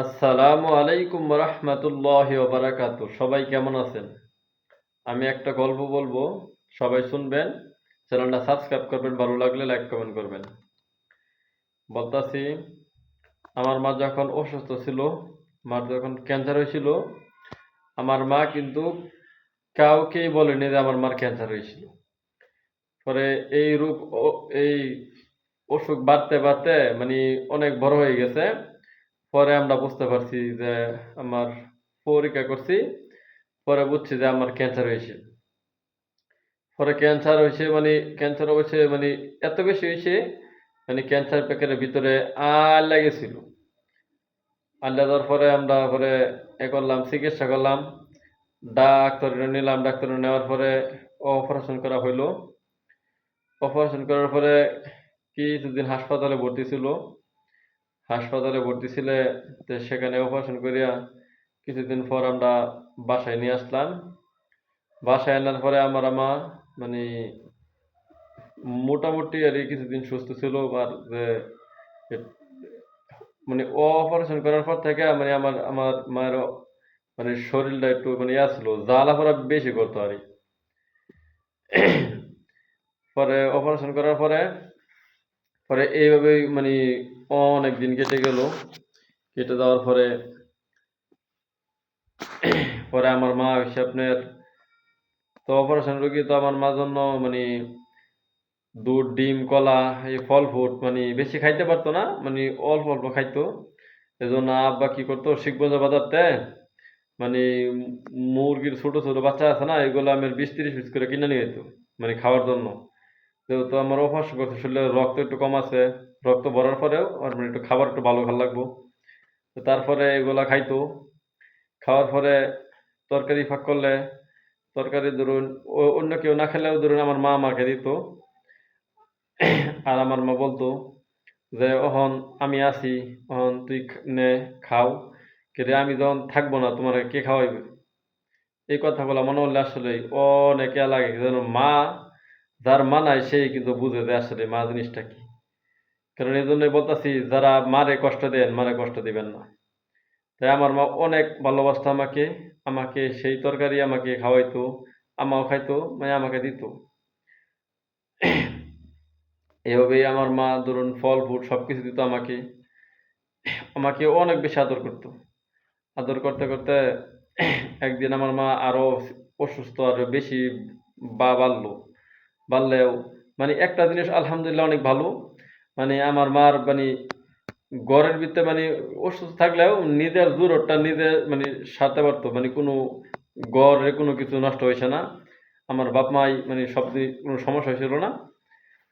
আসসালামু আলাইকুম রহমতুল্লাহ বারাকাতু সবাই কেমন আছেন? আমি একটা গল্প বলব, সবাই শুনবেন, চ্যানেলটা সাবস্ক্রাইব করবেন, ভালো লাগলে লাইক কমেন্ট করবেন। বলতাছি, আমার মা যখন অসুস্থ ছিল, মার যখন ক্যান্সার হয়েছিল, আমার মা কিন্তু কাউকেই বলেনি যে আমার মার ক্যান্সার হয়েছিল। পরে এই রোগ এই অসুখ বাড়তে বাড়তে মানে অনেক বড় হয়ে গেছে। পরে আমরা বুঝতে পারছি যে আমার পরীক্ষা করছি, পরে বুঝছি যে আমার ক্যান্সার হয়েছে। পরে ক্যান্সার হয়েছে মানে ক্যান্সার অবশ্যই মানে এত বেশি হয়েছে মানে ক্যান্সার প্যাকেটের ভিতরে আর লেগেছিল আর লাগার পরে আমরা পরে এ করলাম, চিকিৎসা করলাম। ডাক্তার নিলাম ডাক্তার নেওয়ার পরে অপারেশন করা হইল। অপারেশন করার পরে কিছুদিন হাসপাতালে ভর্তি ছিল। হাসপাতালে ভর্তি ছিলে, তো সেখানে অপারেশন করিয়া কিছুদিন পর আমরা বাসায় নিয়ে আসলাম বাসায় আনার পরে আমার আমা মানে মোটামুটি আর কিছুদিন সুস্থ ছিল আর যে মানে অপারেশন করার পর থেকে মানে আমার আমার মায়ের মানে শরীরটা একটু মানে ইয়া ছিল, জ্বালা পড়া বেশি করতো আর। পরে অপারেশন করার পরে পরে এইভাবেই মানে অনেক দিন কেটে গেল। কেটে যাওয়ার পরে পরে আমার মা হচ্ছে আপনার, তো অপারেশন রোগী তো আমার মা জন্য মানে দুধ, ডিম, কলা, এই ফল ফ্রুট মানে বেশি খাইতে পারতো না মানে অল্প অল্প খাইতো। এজন্য আব্বা কি করতো শিখগঞ্জ বাজারতে মানে মুরগির ছোট ছোট বাচ্চা আছে না, এগুলো আমি বিশ তিরিশ পিস করে কিনে নিয়ে যেত মানে খাওয়ার জন্য। যেহেতু আমার অভ্যাস করছে, শরীরে রক্ত একটু কম আছে রক্ত ভরার পরেও আর মানে একটু খাবার একটু ভালো ভালো লাগবো। তো তারপরে এগুলা খাইতো। খাওয়ার পরে তরকারি ফাঁক করলে, তরকারি ধরুন অন্য কেউ না খেলেও ধরুন আমার মা আমাকে দিত। আর আমার মা বলতো যে অহন আমি আছি। অহন তুই নে, খাও। কিন্তু আমি যখন থাকব না, তোমার কে খাওয়াইবে? এই কথাগুলো মনে হলে আসলে অনেক লাগে। যেন মা, যার মা নাই, সেই কিন্তু বুঝে যে আসলে মা জিনিসটা কি। কারণ এই জন্যই বলতেছি, যারা মারে কষ্ট দেন, মারে কষ্ট দিবেন না। তাই আমার মা অনেক ভালোবাসতো আমাকে আমাকে সেই তরকারি আমাকে খাওয়াইতো, আমাও খাইতো মানে আমাকে দিত। এভাবেই আমার মা ধরুন ফল ফ্রুট সব কিছু দিত আমাকে। আমাকে অনেক বেশি আদর করতো। আদর করতে করতে একদিন আমার মা আরও অসুস্থ আরও বেশি বা বাড়লো। বাড়লেও মানে একটা জিনিস আলহামদুলিল্লাহ অনেক ভালো মানে আমার মার মানে ঘরের ভিতরে মানে অসুস্থ থাকলেও নিজের জোরটা নিজে মানে সারতে পারতো। মানে কোনো ঘরে কোনো কিছু নষ্ট হয়েছে না। আমার বাপ মাই মানে সব কোনো সমস্যা হয়েছিল না।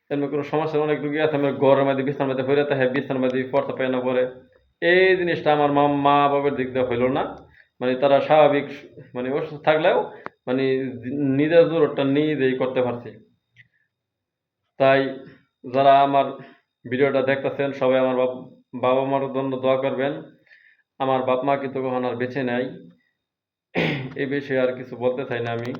তেমনি কোনো সমস্যা অনেক রুগী আছে, আমার ঘরের মধ্যে বিছানার মধ্যে হয়ে থাকে, বিছানার মধ্যে পড়তে পায় না পরে। এই জিনিসটা আমার মা মা বাবার দিক দিয়ে হইল না। মানে তারা স্বাভাবিক মানে অসুস্থ থাকলেও মানে নিজের জোরটা নিজেই করতে পারছে। তাই যারা আমার ভিডিওটা দেখতেছেন, সবাই আমার বাবা মার জন্য দোয়া করবেন। আমার বাপ মা কিন্তু কখন আর বেছে নেয় এই বিষয়ে আর কিছু বলতে চাই না আমি।